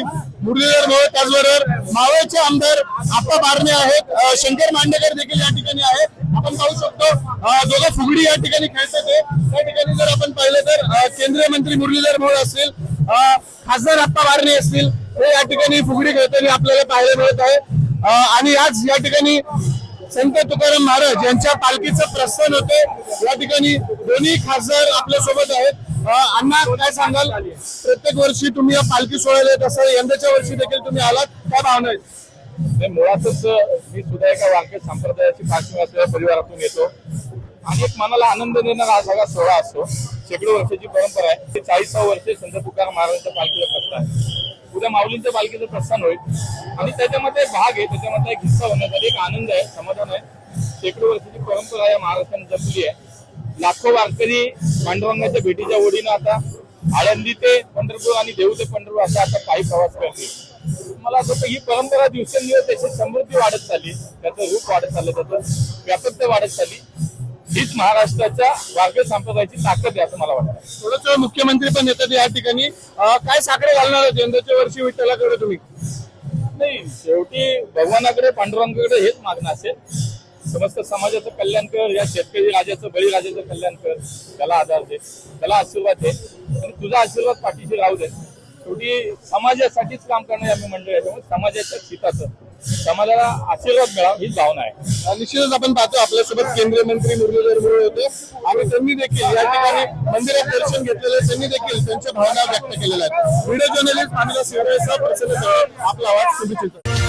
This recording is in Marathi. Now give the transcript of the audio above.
मुरलीधर मोहोळ त्याचबरोबर मावळचे आमदार आप्पा बारणे आहेत शंकर मांडेकर देखील या ठिकाणी आहेत. आपण पाहू शकतो दोघं फुगडी या ठिकाणी खेळतात आहे. त्या ठिकाणी जर आपण पाहिलं तर केंद्रीय मंत्री मुरलीधर मोहोळ असतील खासदार आप्पा बारणे असतील हे या ठिकाणी फुगडी खेळताना आपल्याला पाहायला मिळत आहे. आणि आज या ठिकाणी संत तुकाराम महाराज यांच्या पालखीचं प्रस्थान होते. या ठिकाणी दोन्ही खासदार आपल्यासोबत आहेत. अण्णा काय सांगाल? प्रत्येक वर्षी तुम्ही या पालखी सोहळ्याला येत असाल यंदाच्या वर्षी देखील तुम्ही आलात काय भावना आहेत? नाही, मुळातच मी सुद्धा एका वाक्य संप्रदायाची पार्श्वभूमी असलेल्या परिवारातून येतो. आणि एक मनाला आनंद देणारा हा सगळा सोहळा असतो. शेकडो वर्षाची परंपरा आहे. ते चाळीसावं वर्ष संत तुकाराम महाराजांच्या पालखीचं प्रस्थान उद्या माऊलींच्या पालखीचं प्रस्थान होईल. आणि त्याच्यामध्ये भाग आहे त्याच्यामध्ये एक हिस्सा होण्यासाठी एक आनंद आहे समाधान आहे. शेकडो वर्षाची परंपरा या महाराष्ट्राने जपली आहे. लाखो वारकरी पांडुरंगाच्या भेटीच्या ओढीनं आता आळंदी ते पंढरपूर आणि देऊ ते पंढरपूर असा आता पायी प्रवास करते मला असं वाटतं ही परंपरा दिवसेंदिवस त्याची समृद्धी वाढत चालली त्याचं रूप वाढत चाललं त्याचं व्यापकता वाढत चालली. हीच महाराष्ट्राच्या वारकरी संप्रदायाची ताकद आहे असं मला वाटतं. थोडंच वेळ मुख्यमंत्री पण येतात या ठिकाणी. काय साकडे घालणार यंदाच्या वर्षी विठ्ठलाकडे तुम्ही? नाही शेवटी भगवानाकडे पांडुरंगाकडे हेच मागणं असेल. समस्त समाजाचं कल्याण कर या शेतकरी राजाचं बळीराजाचं कल्याण कर. त्याला आधार दे. त्याला आशीर्वाद दे. आणि तुझा आशीर्वाद पाठीशी राहू दे. शेवटी समाजासाठीच काम करणारे आम्ही मंडळ आहे. त्यामुळे समाजाच्या हिताचं. समाजाला आशीर्वाद मिळावा ही भावना आहे. निश्चितच आपण पाहतो आपल्यासोबत केंद्रीय मंत्री मुरलीधर मोहोळ होते. आणि त्यांनी देखील या ठिकाणी मंदिरात दर्शन घेतलेलं आहे. त्यांनी देखील त्यांच्या भावना व्यक्त केलेल्या आहेत. व्हिडिओ जर्नलिस्ट अनिला सिंगरेसह प्रसन्न आपला आवाज सुभिचित